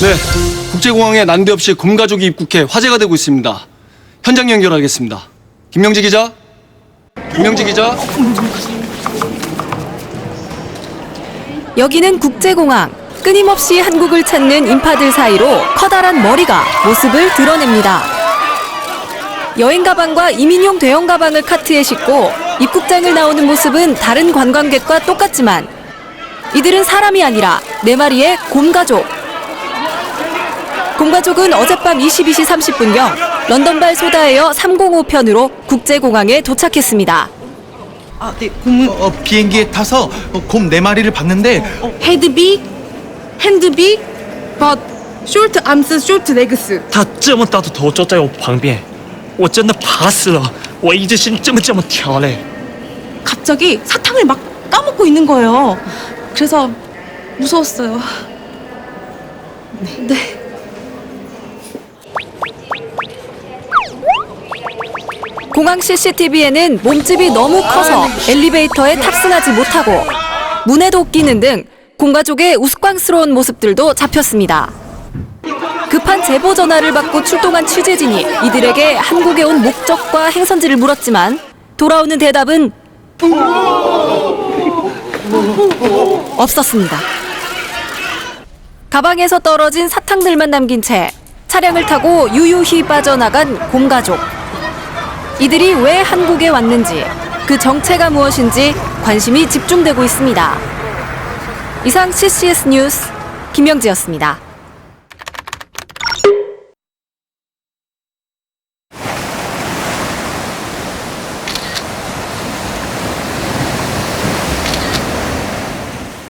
네, 국제공항에 난데없이 곰가족이 입국해 화제가 되고 있습니다. 현장 연결하겠습니다. 김명지 기자. 김명지 기자. 여기는 국제공항. 끊임없이 한국을 찾는 인파들 사이로 커다란 머리가 모습을 드러냅니다. 여행 가방과 이민용 대형 가방을 카트에 싣고 입국장을 나오는 모습은 다른 관광객과 똑같지만 이들은 사람이 아니라 네 마리의 곰 가족. 곰가족은 어젯밤 22시 30분경 런던발 소다에어 305편으로 국제공항에 도착했습니다. 아, 네, 곰 어, 비행기에 타서 어, 곰 네 마리를 봤는데 head big, hand big, but short arms, short legs. 它这么大的头就在我旁边，我真的怕死了。我一直心这么这么跳嘞。 갑자기 사탕을 막 까먹고 있는 거예요. 그래서 무서웠어요. 네. 공항 CCTV에는 몸집이 너무 커서 엘리베이터에 탑승하지 못하고 문에도 끼는 등 공가족의 우스꽝스러운 모습들도 잡혔습니다. 급한 제보 전화를 받고 출동한 취재진이 이들에게 한국에 온 목적과 행선지를 물었지만 돌아오는 대답은 없었습니다. 가방에서 떨어진 사탕들만 남긴 채 차량을 타고 유유히 빠져나간 곰가족. 이들이 왜 한국에 왔는지, 그 정체가 무엇인지 관심이 집중되고 있습니다. 이상 CCS 뉴스 김영지였습니다.